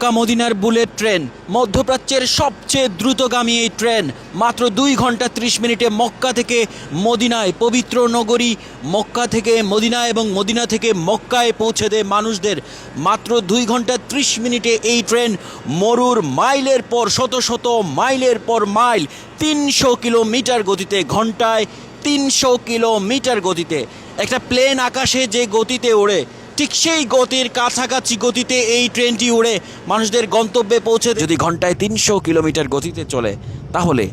মক্কা মদিনার bullet train, মধ্যপ্রাচ্যের সবচেয়ে দ্রুতগামী এই ট্রেন, মাত্র দুই ঘণ্টা ত্রিশ মিনিটে মক্কা থেকে মদিনায়, পবিত্র নগরী মক্কা থেকে মদিনা এবং মদিনা থেকে মক্কায় পৌঁছে দেয় মানুষদের। মাত্র দুই ঘণ্টা ত্রিশ মিনিটে এই ট্রেন মরুর মাইলের পর, শত শত মাইলের পর মাইল, তিনশো কিলোমিটার গতিতে, ঘন্টায় তিনশো কিলোমিটার গতিতে। একটা প্লেন আকাশে যে গতিতে ওড়ে ঠিক সেই গতির কাছাকাছি গতিতে এই ট্রেনটি উড়ে মানুষদের গন্তব্যে পৌঁছে যদি ঘন্টায় তিনশো কিলোমিটার গতিতে চলে, তাহলে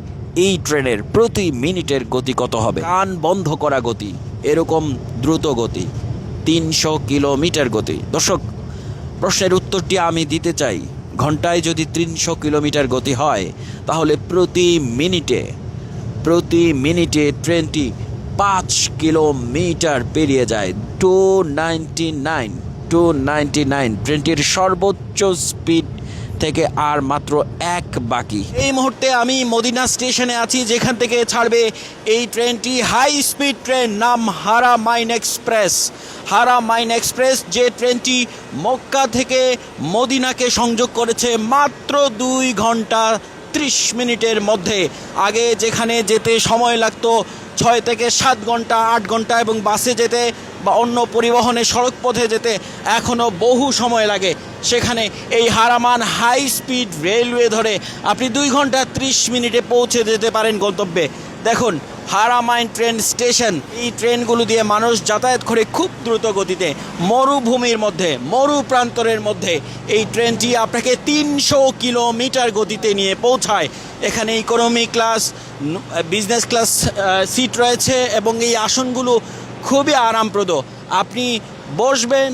এই ট্রেনের প্রতি মিনিটের গতি কত হবে? কান বন্ধ করা গতি, এরকম দ্রুত গতি, তিনশো কিলোমিটার গতি। দর্শক, প্রশ্নের উত্তরটি আমি দিতে চাই। ঘন্টায় যদি তিনশো কিলোমিটার গতি হয়, তাহলে প্রতি মিনিটে প্রতি মিনিটে ট্রেনটি পাঁচ কিলোমিটার পেরিয়ে যায়। Two ninety nine two nine ট্রেনটির সর্বোচ্চ স্পিড থেকে আর মাত্র এক বাকি। এই মুহূর্তে আমি মদিনা স্টেশনে আছি, যেখান থেকে ছাড়বে এই ট্রেনটি হাই স্পিড ট্রেন নাম Haramain express. Haramain express, যে ট্রেনটি মক্কা থেকে মদিনাকে সংযোগ করেছে মাত্র দুই ঘণ্টা ত্রিশ মিনিটের মধ্যে। আগে যেখানে যেতে সময় লাগতো, ছয় থেকে সাত ঘণ্টা, আট ঘণ্টা এবং বাসে যেতে বা অন্য পরিবহনে সড়ক পথে যেতে এখনও বহু সময় লাগে। সেখানে এই হারামান হাই স্পিড রেলওয়ে ধরে আপনি দুই ঘণ্টা ত্রিশ মিনিটে পৌঁছে যেতে পারেন গন্তব্যে। দেখুন, হারামাইন ট্রেন স্টেশন, এই ট্রেনগুলো দিয়ে মানুষ যাতায়াত করে খুব দ্রুত গতিতে, মরুভূমির মধ্যে, মরু প্রান্তরের মধ্যে। এই ট্রেনটি আপনাকে তিনশো কিলোমিটার গতিতে নিয়ে পৌঁছায়। এখানে economy class business class seat রয়েছে এবং এই আসনগুলো খুবই আরামপ্রদ। আপনি বসবেন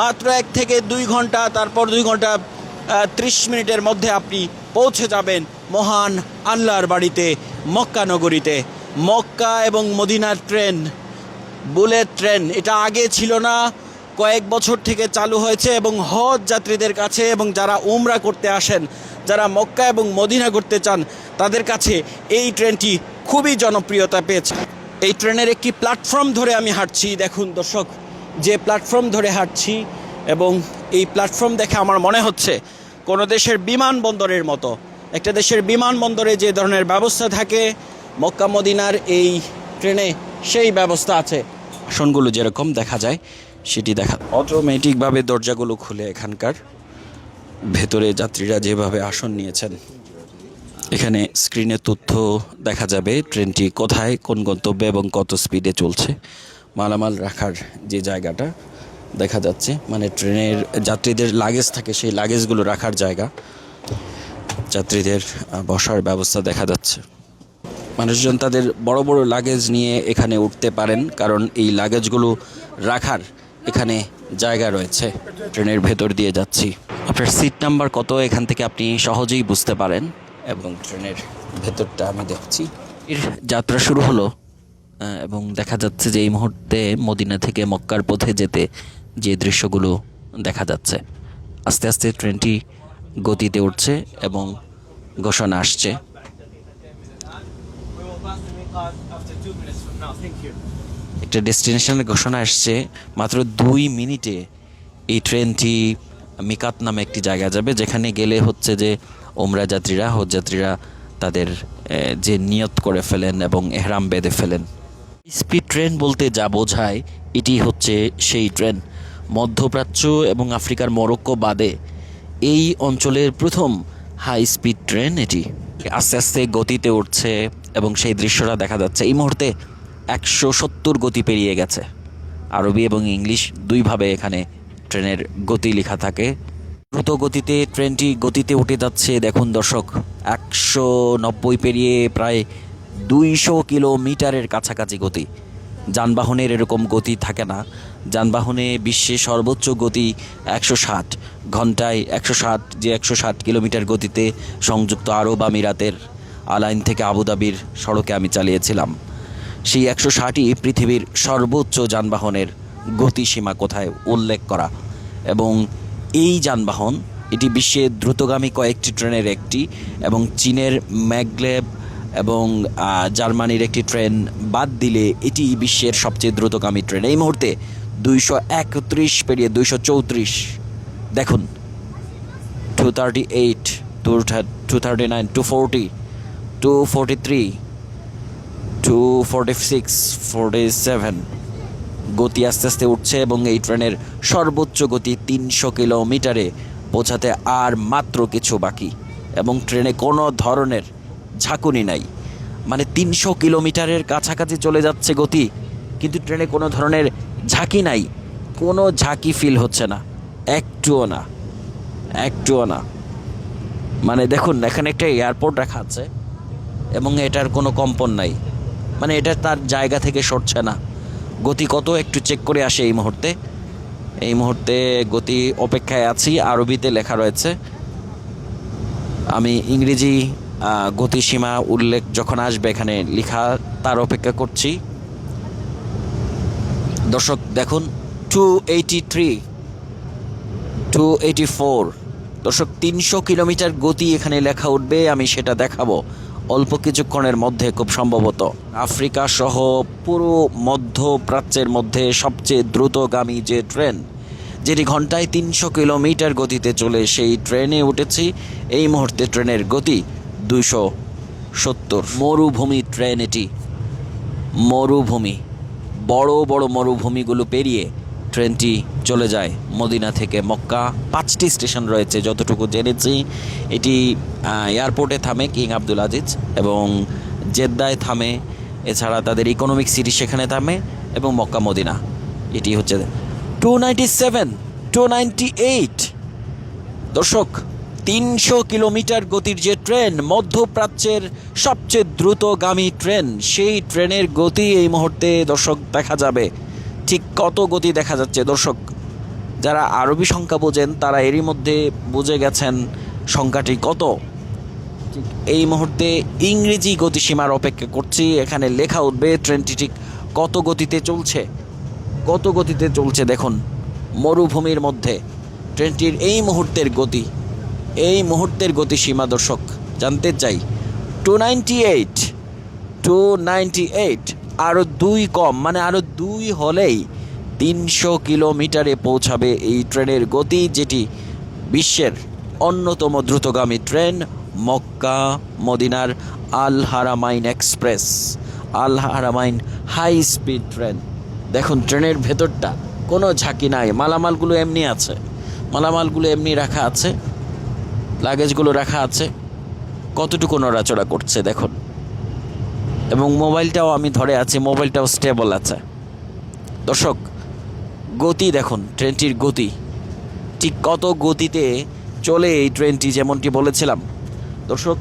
মাত্র এক থেকে দুই ঘণ্টা, তারপর দুই ঘণ্টা ত্রিশ মিনিটের মধ্যে আপনি পৌঁছে যাবেন মহান আল্লাহর বাড়িতে, মক্কা নগরীতে। মক্কা এবং মদিনার ট্রেন, বুলেট ট্রেন, এটা আগে ছিল না, কয়েক বছর থেকে চালু হয়েছে এবং হজ যাত্রীদের কাছে এবং যারা উমরা করতে আসেন, যারা মক্কা এবং মদিনা করতে চান, তাদের কাছে এই ট্রেনটি খুবই জনপ্রিয়তা পেয়েছে। এই ট্রেনের একটি প্ল্যাটফর্ম ধরে আমি হাঁটছি। দেখুন দর্শক, যে প্ল্যাটফর্ম ধরে হাঁটছি এবং এই প্ল্যাটফর্ম দেখে আমার মনে হচ্ছে কোনো দেশের বিমানবন্দরের মতো। একটা দেশের বিমানবন্দরে যে ধরনের ব্যবস্থা থাকে, মক্কা মদিনার এই ট্রেনে সেই ব্যবস্থা আছে। আসনগুলো যেরকম দেখা যায়, সেটি দেখা অটোমেটিকভাবে দরজাগুলো খুলে এখানকার ভেতরে যাত্রীরা যেভাবে আসন নিয়েছেন এখানে স্ক্রিনে তথ্য দেখা যাবে ট্রেনটি কোথায়, কোন গন্তব্যে এবং কত স্পিডে চলছে। মালামাল রাখার যে জায়গাটা দেখা যাচ্ছে মানে ট্রেনের যাত্রীদের লাগেজ থাকে, সেই লাগেজগুলো রাখার জায়গা। যাত্রীদের বসার ব্যবস্থা দেখা যাচ্ছে। মানুষজন তাদের বড় বড় লাগেজ নিয়ে এখানে উঠতে পারেন, কারণ এই লাগেজগুলো রাখার এখানে জায়গা রয়েছে। ট্রেনের ভেতর দিয়ে যাচ্ছি। আপনার সিট নাম্বার কত? এখান থেকে আপনি সহজেই বুঝতে পারেন। এবং ট্রেনের ভেতরটা আমি দেখছি। এর যাত্রা শুরু হলো এবং দেখা যাচ্ছে যে এই মুহূর্তে মদিনা থেকে মক্কার পথে যেতে যে দৃশ্যগুলো দেখা যাচ্ছে, আস্তে আস্তে ট্রেনটি গতিতে উঠছে এবং ঘোষণা আসছে। একটা ডেস্টিনেশনের ঘোষণা আসছে, মাত্র দুই মিনিটে এই ট্রেনটি মিকাত নামে একটি জায়গা যাবে, যেখানে গেলে হচ্ছে যে ওমরা যাত্রীরা, হজ যাত্রীরা তাদের যে নিয়ত করে ফেলেন এবং এহরাম বেঁধে ফেলেন। স্পিড ট্রেন বলতে যা বোঝায়, এটি হচ্ছে সেই ট্রেন। মধ্যপ্রাচ্য এবং আফ্রিকার মরক্কো বাদে এই অঞ্চলের প্রথম হাই স্পিড ট্রেন এটি। আস্তে আস্তে গতিতে উঠছে এবং সেই দৃশ্যটা দেখা যাচ্ছে। এই মুহূর্তে একশো সত্তর গতি পেরিয়ে গেছে। আরবি এবং ইংলিশ দুইভাবে এখানে ট্রেনের গতি লেখা থাকে। দ্রুত গতিতে ট্রেনটি গতিতে উঠে যাচ্ছে, দেখুন দর্শক, একশো নব্বই পেরিয়ে প্রায় দুইশো কিলোমিটারের কাছাকাছি গতি। যানবাহনের এরকম গতি থাকে না। যানবাহনে বিশ্বে সর্বোচ্চ গতি একশো ষাট, ঘন্টায় একশো ষাট যে একশো ষাট কিলোমিটার গতিতে সংযুক্ত আরব আমিরাতের আলাইন থেকে আবুধাবির সড়কে আমি চালিয়েছিলাম। সেই একশো ষাটই পৃথিবীর সর্বোচ্চ যানবাহনের গতিসীমা কোথায় উল্লেখ করা এবং এই যানবাহন, এটি বিশ্বের দ্রুতগামী কয়েকটি ট্রেনের একটি এবং চীনের ম্যাগলেব এবং জার্মানির একটি ট্রেন বাদ দিলে এটি বিশ্বের সবচেয়ে দ্রুতগামী ট্রেন। এই মুহূর্তে দুইশো একত্রিশ পেরিয়ে দুইশো চৌত্রিশ। দেখুন two thirty eight two two thirty nine two forty two forty three two forty six forty seven গতি আস্তে আস্তে উঠছে এবং এই ট্রেনের সর্বোচ্চ গতি তিনশো কিলোমিটারে পৌঁছাতে আর মাত্র কিছু বাকি। এবং ট্রেনে কোনো ধরনের ঝাঁকুনি নাই। মানে তিনশো কিলোমিটারের কাছাকাছি চলে যাচ্ছে গতি, কিন্তু ট্রেনে কোনো ধরনের ঝাঁকি নাই। কোনো ঝাঁকি ফিল হচ্ছে না। একটুও না। একটুও না। মানে দেখুন, এখানে একটা এয়ারপোর্ট রাখা আছে এবং এটার কোনো কম্পন নাই। মানে এটা তার জায়গা থেকে সরছে না। গতি কত? একটু চেক করে আসে এই মুহূর্তে। এই মুহূর্তে গতি অপেক্ষায় আছি। আরবিতে লেখা রয়েছে, আমি ইংরেজি গতিসীমা উল্লেখ যখন আসবে এখানে লেখা, তার অপেক্ষা করছি। দর্শক, দেখুন two eighty three two eighty four দর্শক, তিনশো কিলোমিটার গতি এখানে লেখা উঠবে, আমি সেটা দেখাবো। অল্প কিছুক্ষণের মধ্যে খুব সম্ভবত। আফ্রিকা সহ পুরো মধ্যপ্রাচ্যের মধ্যে সবচেয়ে দ্রুতগামী যে ট্রেন, যেটি ঘন্টায় তিনশো কিলোমিটার গতিতে চলে, সেই ট্রেনে উঠেছি। এই মুহূর্তে ট্রেনের গতি দুশো সত্তর। মরুভূমি ট্রেন এটি। মরুভূমি। বড় বড় মরুভূমিগুলো পেরিয়ে ট্রেনটি চলে যায় মদিনা থেকে মক্কা। পাঁচটি স্টেশন রয়েছে যতটুকু জেনেছি। এটি এয়ারপোর্টে থামে কিং আব্দুল আজিজ এবং জেদ্দায় থামে। এছাড়া তাদের ইকোনমিক সিটি সেখানে থামে এবং মক্কা মদিনা। এটি হচ্ছে two ninety seven two ninety eight দর্শক, তিনশো কিলোমিটার গতির যে ট্রেন, মধ্যপ্রাচ্যের সবচেয়ে দ্রুতগামী ট্রেন, সেই ট্রেনের গতি এই মুহূর্তে দর্শক দেখা যাবে। কত গতি দেখা যাচ্ছে? দর্শক, যারা আরবি সংখ্যা বোঝেন, তারা এরই মধ্যে বুঝে গেছেন সংখ্যাটি কত। এই মুহূর্তে ইংরেজি গতিসীমার অপেক্ষা করছি। এখানে লেখা উঠবে, ট্রেনটি ঠিক কত গতিতে চলছে? কত গতিতে চলছে দেখুন, মরুভূমির মধ্যে। ট্রেনটির এই মুহূর্তের গতি, এই মুহূর্তের গতিসীমা দর্শক, জানতে চাই। Two ninety eight, two ninety eight আরও দুই কম মানে আরও দুই হলেই তিনশো কিলোমিটারে পৌঁছাবে এই ট্রেনের গতি, যেটি বিশ্বের অন্যতম দ্রুতগামী ট্রেন মক্কা মদিনার Al Haramain express Al Haramain high speed train. দেখুন, ট্রেনের ভেতরটা কোনো ঝাঁকি নাই, মালামালগুলো এমনি আছে, মালামালগুলো এমনি রাখা আছে, লাগেজগুলো রাখা আছে, কতটুকু নড়াচড়া করছে দেখুন। এবং মোবাইলটাও আমি ধরে আছি, মোবাইলটাও স্টেবল আছে। দর্শক গতি দেখুন, ট্রেনটির গতি। ঠিক কত গতিতে চলে এই ট্রেনটি যেমনটি বলেছিলাম। দর্শক,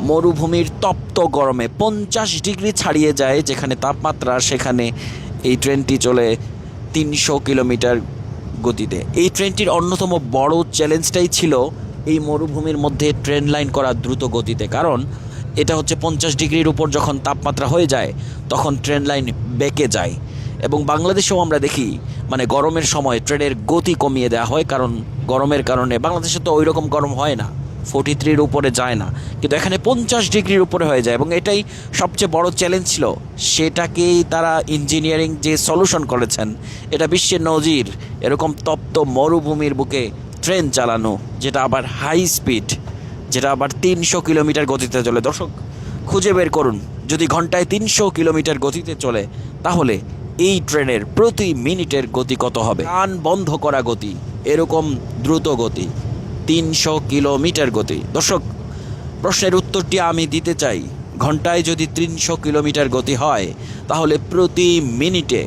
মরুভূমির তপ্ত গরমে পঞ্চাশ ডিগ্রি ছাড়িয়ে যায় যেখানে তাপমাত্রা, সেখানে এই ট্রেনটি চলে তিনশো কিলোমিটার গতিতে। এই ট্রেনটির অন্যতম বড় চ্যালেঞ্জটাই ছিল এই মরুভূমির মধ্যে ট্রেন লাইন করা দ্রুত গতিতে। কারণ, এটা হচ্ছে পঞ্চাশ ডিগ্রির উপর যখন তাপমাত্রা হয়ে যায়, তখন ট্রেন লাইন বেঁকে যায়। এবং বাংলাদেশেও আমরা দেখি মানে গরমের সময় ট্রেনের গতি কমিয়ে দেওয়া হয়, কারণ গরমের কারণে বাংলাদেশে তো ওই রকম গরম হয় না ফোর্টি থ্রির উপরে যায় না। কিন্তু এখানে পঞ্চাশ ডিগ্রির উপরে হয়ে যায় এবং এটাই সবচেয়ে বড় চ্যালেঞ্জ ছিল। সেটাকেই তারা ইঞ্জিনিয়ারিং যে সলিউশন করেছেন, এটা বিশ্বের নজির, এরকম তপ্ত মরুভূমির বুকে ট্রেন চালানো, যেটা আবার হাই স্পিড যেটা আবার তিনশো কিলোমিটার গতিতে চলে। দর্শক, খুঁজে বের করুন। যদি ঘন্টায় তিনশো কিলোমিটার গতিতে চলে, তাহলে এই ট্রেনের প্রতি মিনিটের গতি কত হবে? কান বন্ধ করা গতি, এরকম দ্রুত গতি, তিনশো কিলোমিটার গতি। দর্শক, প্রশ্নের উত্তরটি আমি দিতে চাই। ঘন্টায় যদি তিনশো কিলোমিটার গতি হয়, তাহলে প্রতি মিনিটে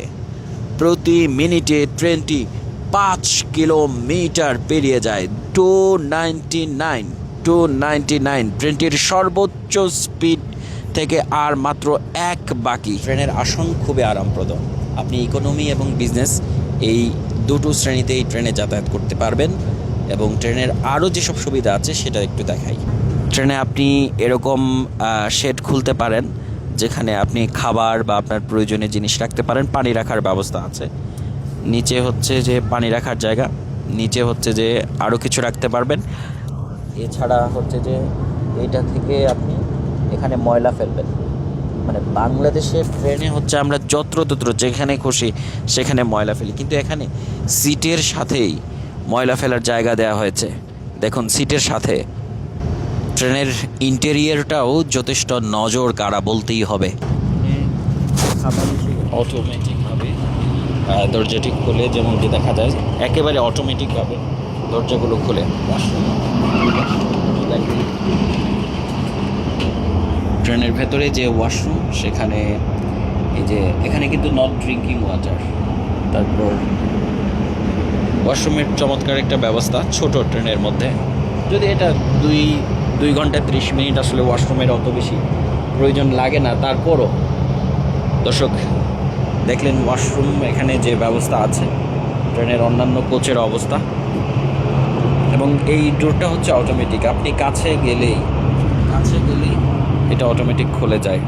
প্রতি মিনিটে ট্রেনটি পাঁচ কিলোমিটার পেরিয়ে যায়। Two ninety nine, two ninety nine, ট্রেনটির সর্বোচ্চ স্পিড থেকে আর মাত্র এক বাকি। ট্রেনের আসন খুবই আরামপ্রদ। আপনি ইকোনমি এবং বিজনেস এই দুটো শ্রেণীতে এই ট্রেনে যাতায়াত করতে পারবেন এবং ট্রেনের আরও যেসব সুবিধা আছে সেটা একটু দেখাই। ট্রেনে আপনি এরকম শেড খুলতে পারেন, যেখানে আপনি খাবার বা আপনার প্রয়োজনীয় জিনিস রাখতে পারেন, পানি রাখার ব্যবস্থা আছে। নিচে হচ্ছে যে পানি রাখার জায়গা, নিচে হচ্ছে যে আরও কিছু রাখতে পারবেন। এছাড়া হচ্ছে যে এইটা থেকে আপনি এখানে ময়লা ফেলবেন। মানে বাংলাদেশের ট্রেনে হচ্ছে আমরা যত্রতত্র যেখানে খুশি সেখানে ময়লা ফেলি। কিন্তু এখানে সিটের সাথেই ময়লা ফেলার জায়গা দেওয়া হয়েছে। দেখুন, সিটের সাথে। ট্রেনের ইন্টেরিয়রটাও যথেষ্ট নজর কাড়া বলতেই হবে। অটোমেটিকভাবে দরজাটি খুলে যেমনটি দেখা যায়, একেবারে অটোমেটিকভাবে দরজাগুলো খুলে। ট্রেনের ভেতরে যে ওয়াশরুম সেখানে এই যে এখানে কিন্তু নট ড্রিঙ্কিং ওয়াটার তারপর ওয়াশরুমের চমৎকার একটা ব্যবস্থা ছোট ট্রেনের মধ্যে। যদি এটা দুই দুই ঘণ্টা ত্রিশ মিনিট আসলে ওয়াশরুমের অত বেশি প্রয়োজন লাগে না, তারপরও দর্শক দেখলেন ওয়াশরুম এখানে যে ব্যবস্থা আছে, ট্রেনের অন্যান্য কোচের অবস্থা। এবং এই ডোরটা হচ্ছে অটোমেটিক আপনি কাছে গেলেই কাছে গেলেই এটা অটোমেটিক খুলে যায়।